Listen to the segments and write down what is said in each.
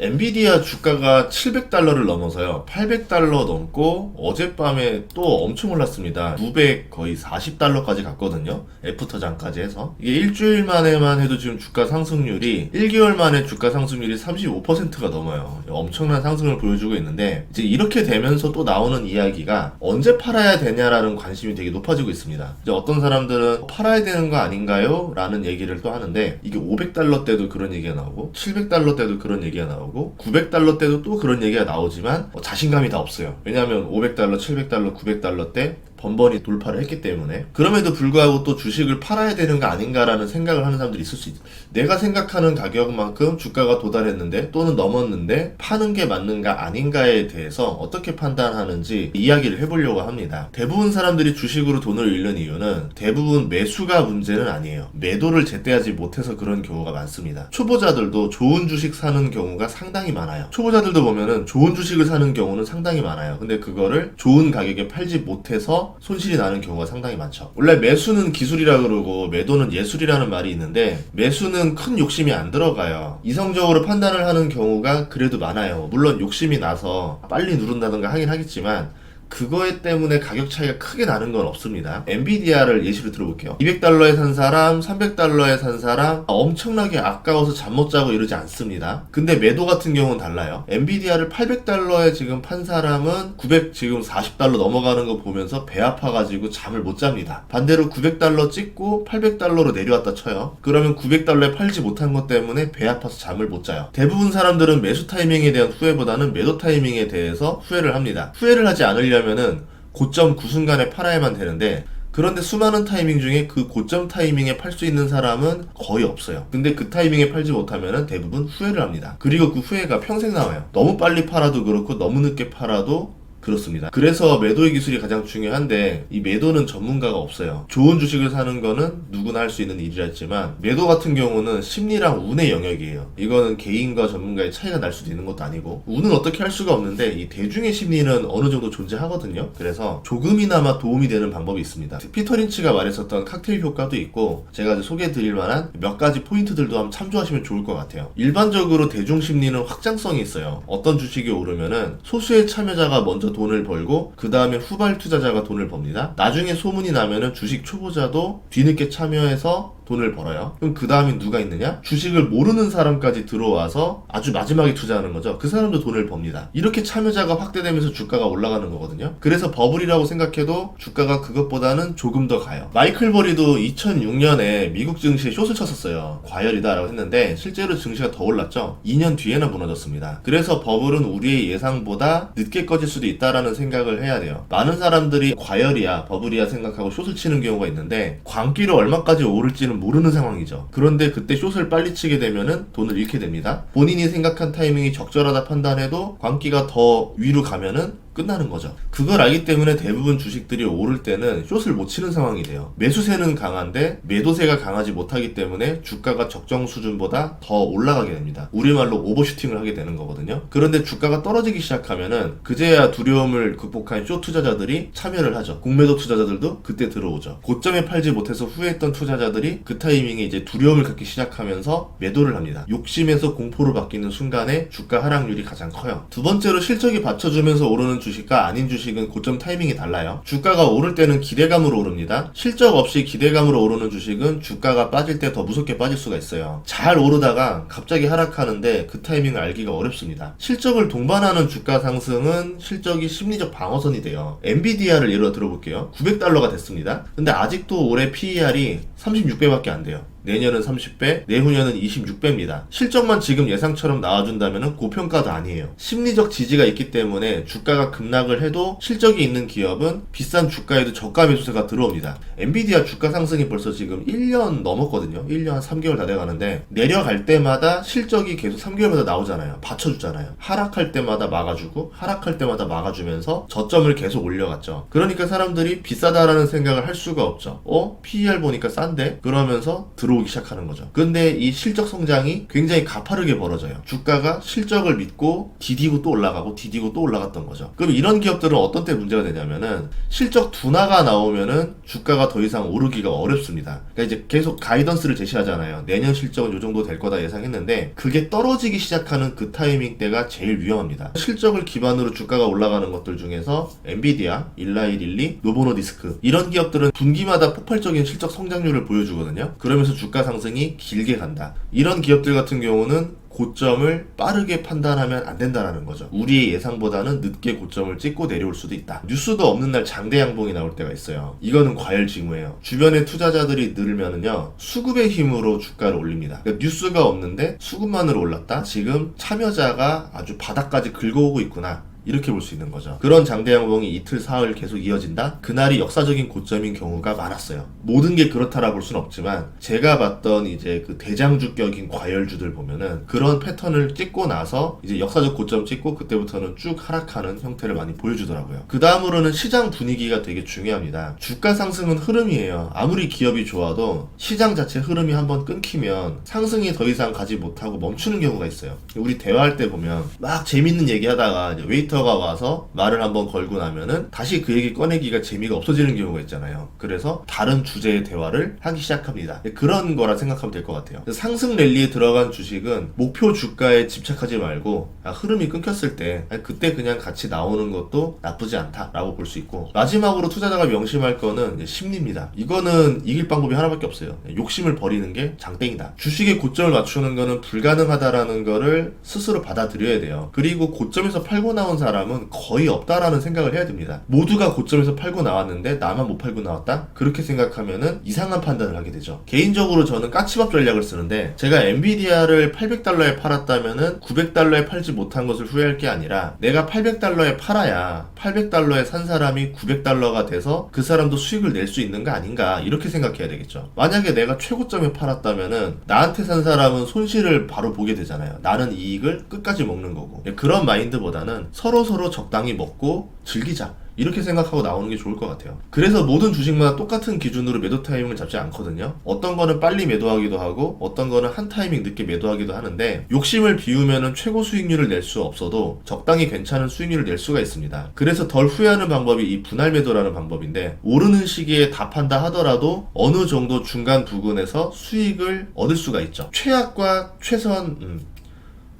엔비디아 주가가 700달러를 넘어서요. 800달러 넘고 어젯밤에 또 엄청 올랐습니다. 900 거의 40달러까지 갔거든요. 애프터장까지 해서. 이게 일주일 만에만 해도 지금 주가 상승률이 1개월 만에 주가 상승률이 35%가 넘어요. 엄청난 상승을 보여주고 있는데 이제 이렇게 되면서 또 나오는 이야기가 언제 팔아야 되냐라는 관심이 되게 높아지고 있습니다. 이제 어떤 사람들은 팔아야 되는 거 아닌가요? 라는 얘기를 또 하는데 이게 500달러 때도 그런 얘기가 나오고 700달러 때도 그런 얘기가 나오고 900달러 때도 또 그런 얘기가 나오지만 어, 자신감이 다 없어요. 왜냐하면 500달러, 700달러, 900달러 때 번번이 돌파를 했기 때문에 그럼에도 불구하고 또 주식을 팔아야 되는 거 아닌가라는 생각을 하는 사람들이 있을 수 있어. 내가 생각하는 가격만큼 주가가 도달했는데 또는 넘었는데 파는 게 맞는가 아닌가에 대해서 어떻게 판단하는지 이야기를 해보려고 합니다. 대부분 사람들이 주식으로 돈을 잃는 이유는 대부분 매수가 문제는 아니에요. 매도를 제때 하지 못해서 그런 경우가 많습니다. 초보자들도 좋은 주식 사는 경우가 상당히 많아요. 초보자들도 보면은 좋은 주식을 사는 경우는 상당히 많아요. 근데 그거를 좋은 가격에 팔지 못해서 손실이 나는 경우가 상당히 많죠. 원래 매수는 기술이라 그러고 매도는 예술이라는 말이 있는데 매수는 큰 욕심이 안 들어가요. 이성적으로 판단을 하는 경우가 그래도 많아요. 물론 욕심이 나서 빨리 누른다던가 하긴 하겠지만 그거에 때문에 가격 차이가 크게 나는 건 없습니다. 엔비디아를 예시로 들어볼게요. 200달러에 산 사람, 300달러에 산 사람 엄청나게 아까워서 잠 못 자고 이러지 않습니다. 근데 매도 같은 경우는 달라요. 엔비디아를 800달러에 지금 판 사람은 900 지금 40달러 넘어가는 거 보면서 배 아파가지고 잠을 못 잡니다. 반대로 900달러 찍고 800달러로 내려왔다 쳐요. 그러면 900달러에 팔지 못한 것 때문에 배 아파서 잠을 못 자요. 대부분 사람들은 매수 타이밍에 대한 후회보다는 매도 타이밍에 대해서 후회를 합니다. 후회를 하지 않으려 면은 고점 그 순간에 팔아야만 되는데 그런데 수많은 타이밍 중에 그 고점 타이밍에 팔 수 있는 사람은 거의 없어요. 근데 그 타이밍에 팔지 못하면 대부분 후회를 합니다. 그리고 그 후회가 평생 남아요. 너무 빨리 팔아도 그렇고 너무 늦게 팔아도 그렇습니다. 그래서 매도의 기술이 가장 중요한데 이 매도는 전문가가 없어요. 좋은 주식을 사는 거는 누구나 할 수 있는 일이라 했지만 매도 같은 경우는 심리랑 운의 영역이에요. 이거는 개인과 전문가의 차이가 날 수도 있는 것도 아니고 운은 어떻게 할 수가 없는데 이 대중의 심리는 어느 정도 존재하거든요. 그래서 조금이나마 도움이 되는 방법이 있습니다. 피터 린치가 말했었던 칵테일 효과도 있고 제가 이제 소개해 드릴 만한 몇 가지 포인트들도 한번 참조하시면 좋을 것 같아요. 일반적으로 대중 심리는 확장성이 있어요. 어떤 주식이 오르면은 소수의 참여자가 먼저 돈을 벌고 그 다음에 후발 투자자가 돈을 법니다. 나중에 소문이 나면은 주식 초보자도 뒤늦게 참여해서 돈을 벌어요. 그럼 그 다음에 누가 있느냐? 주식을 모르는 사람까지 들어와서 아주 마지막에 투자하는 거죠. 그 사람도 돈을 법니다. 이렇게 참여자가 확대되면서 주가가 올라가는 거거든요. 그래서 버블이라고 생각해도 주가가 그것보다는 조금 더 가요. 마이클 버리도 2006년에 미국 증시에 숏을 쳤었어요. 과열이다라고 했는데 실제로 증시가 더 올랐죠. 2년 뒤에나 무너졌습니다. 그래서 버블은 우리의 예상보다 늦게 꺼질 수도 있다라는 생각을 해야 돼요. 많은 사람들이 과열이야, 버블이야 생각하고 숏을 치는 경우가 있는데 광기로 얼마까지 오를지는 모르는 상황이죠. 그런데 그때 숏을 빨리 치게 되면은 돈을 잃게 됩니다. 본인이 생각한 타이밍이 적절하다 판단해도 광기가 더 위로 가면은 끝나는 거죠. 그걸 알기 때문에 대부분 주식들이 오를 때는 숏을 못 치는 상황이 돼요. 매수세는 강한데 매도세가 강하지 못하기 때문에 주가가 적정 수준보다 더 올라가게 됩니다. 우리말로 오버슈팅을 하게 되는 거거든요. 그런데 주가가 떨어지기 시작하면은 그제야 두려움을 극복한 숏 투자자들이 참여를 하죠. 공매도 투자자들도 그때 들어오죠. 고점에 팔지 못해서 후회했던 투자자들이 그 타이밍에 이제 두려움을 갖기 시작하면서 매도를 합니다. 욕심에서 공포로 바뀌는 순간에 주가 하락률이 가장 커요. 두 번째로 실적이 받쳐주면서 오르는 주식과 아닌 주식은 고점 타이밍이 달라요. 주가가 오를 때는 기대감으로 오릅니다. 실적 없이 기대감으로 오르는 주식은 주가가 빠질 때 더 무섭게 빠질 수가 있어요. 잘 오르다가 갑자기 하락하는데 그 타이밍을 알기가 어렵습니다. 실적을 동반하는 주가 상승은 실적이 심리적 방어선이 돼요. 엔비디아를 예로 들어볼게요. 900달러가 됐습니다. 근데 아직도 올해 PER이 36배밖에 안 돼요. 내년은 30배, 내후년은 26배입니다. 실적만 지금 예상처럼 나와준다면 고평가도 아니에요. 심리적 지지가 있기 때문에 주가가 급락을 해도 실적이 있는 기업은 비싼 주가에도 저가 매수세가 들어옵니다. 엔비디아 주가 상승이 벌써 지금 1년 넘었거든요. 1년 한 3개월 다 돼가는데 내려갈 때마다 실적이 계속 3개월마다 나오잖아요. 받쳐주잖아요. 하락할 때마다 막아주고 하락할 때마다 막아주면서 저점을 계속 올려갔죠. 그러니까 사람들이 비싸다라는 생각을 할 수가 없죠. 어? PER 보니까 싼데? 그러면서 들어 들어오기 시작하는 거죠. 근데 이 실적 성장이 굉장히 가파르게 벌어져요. 주가가 실적을 믿고 디디고 또 올라가고 디디고 또 올라갔던 거죠. 그럼 이런 기업들은 어떤 때 문제가 되냐면은 실적 둔화가 나오면은 주가가 더 이상 오르기가 어렵습니다. 그러니까 이제 계속 가이던스를 제시하잖아요. 내년 실적은 요 정도 될 거다 예상했는데 그게 떨어지기 시작하는 그 타이밍 때가 제일 위험합니다. 실적을 기반으로 주가가 올라가는 것들 중에서 엔비디아, 일라이릴리, 노보노디스크 이런 기업들은 분기마다 폭발적인 실적 성장률을 보여주거든요. 그러면서 주가 상승이 길게 간다. 이런 기업들 같은 경우는 고점을 빠르게 판단하면 안 된다라는 거죠. 우리의 예상보다는 늦게 고점을 찍고 내려올 수도 있다. 뉴스도 없는 날 장대 양봉이 나올 때가 있어요. 이거는 과열징후예요. 주변에 투자자들이 늘면은요 수급의 힘으로 주가를 올립니다. 그러니까 뉴스가 없는데 수급만으로 올랐다. 지금 참여자가 아주 바닥까지 긁어오고 있구나. 이렇게 볼 수 있는 거죠. 그런 장대 양봉이 이틀 사흘 계속 이어진다? 그날이 역사적인 고점인 경우가 많았어요. 모든 게 그렇다라 볼 수는 없지만 제가 봤던 이제 그 대장주격인 과열주들 보면은 그런 패턴을 찍고 나서 이제 역사적 고점 찍고 그때부터는 쭉 하락하는 형태를 많이 보여주더라고요. 그 다음으로는 시장 분위기가 되게 중요합니다. 주가 상승은 흐름이에요. 아무리 기업이 좋아도 시장 자체 흐름이 한번 끊기면 상승이 더 이상 가지 못하고 멈추는 경우가 있어요. 우리 대화할 때 보면 막 재밌는 얘기 하다가 웨이터 가 와서 말을 한번 걸고 나면은 다시 그 얘기 꺼내기가 재미가 없어지는 경우가 있잖아요. 그래서 다른 주제의 대화를 하기 시작합니다. 그런 거라 생각하면 될 것 같아요. 상승 랠리에 들어간 주식은 목표 주가에 집착하지 말고 아, 흐름이 끊겼을 때 아니, 그때 그냥 같이 나오는 것도 나쁘지 않다라고 볼 수 있고 마지막으로 투자자가 명심할 거는 심리입니다. 이거는 이길 방법이 하나밖에 없어요. 욕심을 버리는 게 장땡이다. 주식의 고점을 맞추는 거는 불가능하다라는 거를 스스로 받아들여야 돼요. 그리고 고점에서 팔고 나온 사람 은 거의 없다라는 생각을 해야 됩니다. 모두가 고점에서 팔고 나왔는데 나만 못 팔고 나왔다? 그렇게 생각하면은 이상한 판단을 하게 되죠. 개인적으로 저는 까치밥 전략을 쓰는데 제가 엔비디아를 800달러에 팔았다면은 900달러에 팔지 못한 것을 후회할 게 아니라 내가 800달러에 팔아야 800달러에 산 사람이 900달러가 돼서 그 사람도 수익을 낼 수 있는 거 아닌가 이렇게 생각해야 되겠죠. 만약에 내가 최고점에 팔았다면은 나한테 산 사람은 손실을 바로 보게 되잖아요. 나는 이익을 끝까지 먹는 거고 그런 마인드보다는 서로 서로 적당히 먹고 즐기자. 이렇게 생각하고 나오는 게 좋을 것 같아요. 그래서 모든 주식마다 똑같은 기준으로 매도 타이밍을 잡지 않거든요. 어떤 거는 빨리 매도하기도 하고 어떤 거는 한 타이밍 늦게 매도하기도 하는데 욕심을 비우면은 최고 수익률을 낼 수 없어도 적당히 괜찮은 수익률을 낼 수가 있습니다. 그래서 덜 후회하는 방법이 이 분할 매도라는 방법인데 오르는 시기에 다 판다 하더라도 어느 정도 중간 부근에서 수익을 얻을 수가 있죠. 최악과 최선 음,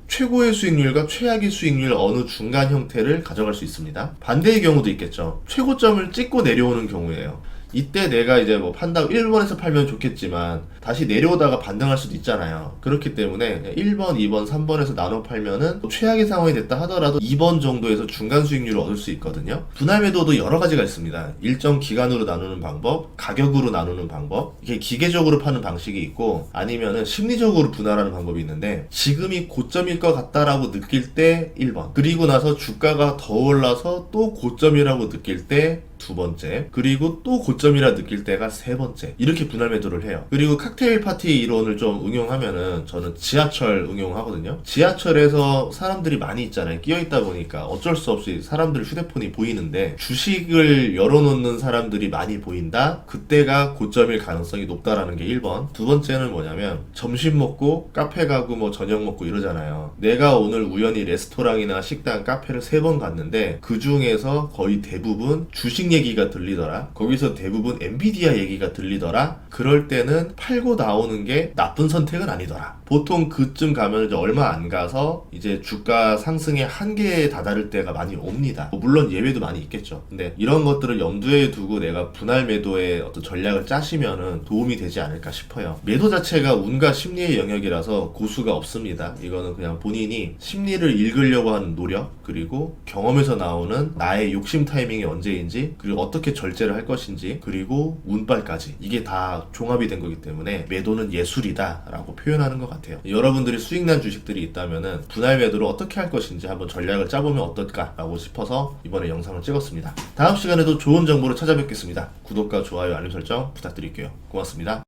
최고의 수익률과 최악의 수익률 어느 중간 형태를 가져갈 수 있습니다. 반대의 경우도 있겠죠. 최고점을 찍고 내려오는 경우예요. 이때 내가 이제 뭐 판다고 1번에서 팔면 좋겠지만 다시 내려오다가 반등할 수도 있잖아요. 그렇기 때문에 1번, 2번, 3번에서 나눠 팔면은 뭐 최악의 상황이 됐다 하더라도 2번 정도에서 중간 수익률을 얻을 수 있거든요. 분할 매도도 여러 가지가 있습니다. 일정 기간으로 나누는 방법, 가격으로 나누는 방법, 이게 기계적으로 파는 방식이 있고 아니면은 심리적으로 분할하는 방법이 있는데 지금이 고점일 것 같다라고 느낄 때 1번 그리고 나서 주가가 더 올라서 또 고점이라고 느낄 때 두 번째 그리고 또 고점이라 느낄 때가 세 번째. 이렇게 분할 매도를 해요. 그리고 칵테일 파티 이론을 좀 응용하면은 저는 지하철 응용하거든요. 지하철에서 사람들이 많이 있잖아요. 끼어 있다 보니까 어쩔 수 없이 사람들 휴대폰이 보이는데 주식을 열어놓는 사람들이 많이 보인다? 그때가 고점일 가능성이 높다라는 게 1번. 두 번째는 뭐냐면 점심 먹고 카페 가고 뭐 저녁 먹고 이러잖아요. 내가 오늘 우연히 레스토랑이나 식당 카페를 세 번 갔는데 그 중에서 거의 대부분 주식 얘기가 들리더라. 거기서 대부분 엔비디아 얘기가 들리더라. 그럴 때는 팔고 나오는 게 나쁜 선택은 아니더라. 보통 그쯤 가면 이제 얼마 안 가서 이제 주가 상승의 한계에 다다를 때가 많이 옵니다. 뭐 물론 예외도 많이 있겠죠. 근데 이런 것들을 염두에 두고 내가 분할 매도의 어떤 전략을 짜시면은 도움이 되지 않을까 싶어요. 매도 자체가 운과 심리의 영역이라서 고수가 없습니다. 이거는 그냥 본인이 심리를 읽으려고 하는 노력 그리고 경험에서 나오는 나의 욕심 타이밍이 언제인지 그리고 어떻게 절제를 할 것인지 그리고 운빨까지 이게 다 종합이 된 거기 때문에 매도는 예술이다라고 표현하는 것 같아요. 여러분들이 수익난 주식들이 있다면은 분할 매도를 어떻게 할 것인지 한번 전략을 짜보면 어떨까라고 싶어서 이번에 영상을 찍었습니다. 다음 시간에도 좋은 정보로 찾아뵙겠습니다. 구독과 좋아요, 알림 설정 부탁드릴게요. 고맙습니다.